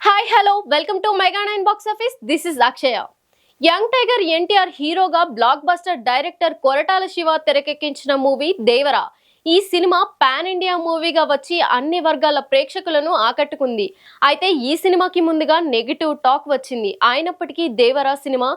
Hi hello welcome to mega nine box office this is Akshaya young tiger NTR హీరోగా blockbuster director Koratala Siva తెరకెక్కించిన movie Devara. ఈ cinema pan India మూవీగా వచ్చి అన్ని వర్గాల ప్రేక్షకులను ఆకట్టుకుంది. అయితే ఈ సినిమాకి ముందుగా నెగిటివ్ టాక్ వచ్చింది. అయినప్పటికీ దేవరా సినిమా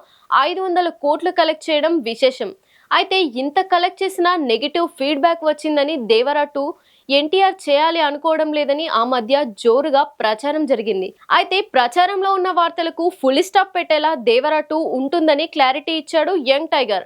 ఐదు వందల కోట్లు కలెక్ట్ చేయడం విశేషం. అయితే ఇంత కలెక్ట్ చేసిన నెగిటివ్ ఫీడ్బ్యాక్ వచ్చిందని దేవరా టూ ఎన్టీఆర్ చేయాలి అనుకోవడం లేదని ఆ మధ్య జోరుగా ప్రచారం జరిగింది. అయితే ప్రచారంలో ఉన్న వార్తలకు ఫుల్ స్టాప్ పెట్టేలా దేవరా టూ ఉంటుందని క్లారిటీ ఇచ్చాడు యంగ్ టైగర్.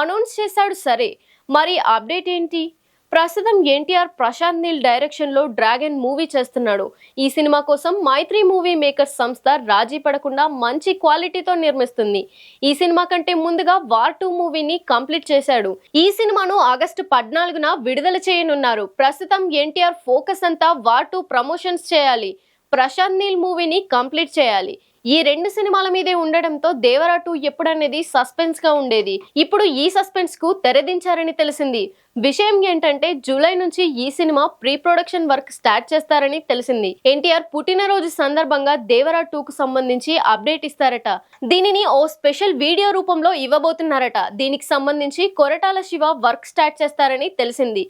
అనౌన్స్ చేశాడు సరే. మరి అప్డేట్ ఏంటి? ప్రస్తుతం ఎన్టీఆర్ ప్రశాంత్ నీల్ డైరెక్షన్లో డ్రాగన్ మూవీ చేస్తున్నాడు. ఈ సినిమా కోసం మైత్రి మూవీ మేకర్స్ సంస్థ రాజీ పడకుండా మంచి క్వాలిటీతో నిర్మిస్తుంది. ఈ సినిమా కంటే ముందుగా వార్ టూ మూవీని కంప్లీట్ చేశాడు. ఈ సినిమాను ఆగస్టు పద్నాలుగున విడుదల చేయనున్నారు. ప్రస్తుతం ఎన్టీఆర్ ఫోకస్ అంతా వార్ టూ ప్రమోషన్స్ చేయాలి. ప్రశాంత్ నీల్ మూవీని కంప్లీట్ చేయాలి. ఈ రెండు సినిమాల మీదే ఉండడంతో దేవరా టూ ఎప్పుడనేది సస్పెన్స్గా ఉండేది. ఇప్పుడు ఈ సస్పెన్స్కు తెరదించారని తెలిసింది. విషయం ఏంటంటే జూలై నుంచి ఈ cinema pre production work start చేస్తారని తెలిసింది. ఎన్టీఆర్ పుట్టినరోజు సందర్భంగా దేవరా టూ కు సంబంధించి అప్డేట్ ఇస్తారట. దీనిని ఓ స్పెషల్ వీడియో రూపంలో ఇవ్వబోతున్నారట. దీనికి సంబంధించి కొరటాల శివ వర్క్ స్టార్ట్ చేస్తారని తెలిసింది.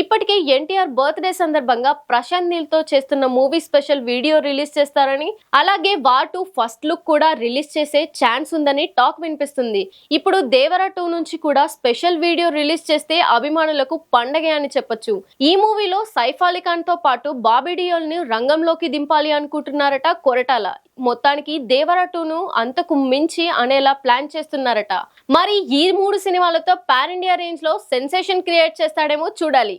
ఇప్పటికే ఎన్టీఆర్ బర్త్డే సందర్భంగా ప్రశాంత్ నీల్తో చేస్తున్న మూవీ స్పెషల్ వీడియో రిలీజ్ చేస్తారని అలాగే వార్ టూ ఫస్ట్ లుక్ కూడా రిలీజ్ చేసే ఛాన్స్ ఉందని టాక్ వినిపిస్తుంది. ఇప్పుడు దేవరా టూ నుంచి కూడా స్పెషల్ వీడియో రిలీజ్ చేస్తే అభిమానులకు పండగే అని చెప్పొచ్చు. ఈ మూవీలో సైఫ్ అలీ ఖాన్తో పాటు బాబీ డియోల్ని రంగంలోకి దింపాలి అనుకుంటున్నారట కొరటాల. మొత్తానికి దేవరా టూను అంతకు మించి అనేలా ప్లాన్ చేస్తున్నారట. మరి ఈ మూడు సినిమాలతో పాన్ ఇండియా రేంజ్లో సెన్సేషన్ క్రియేట్ చేస్తాడేమో చూడాలి.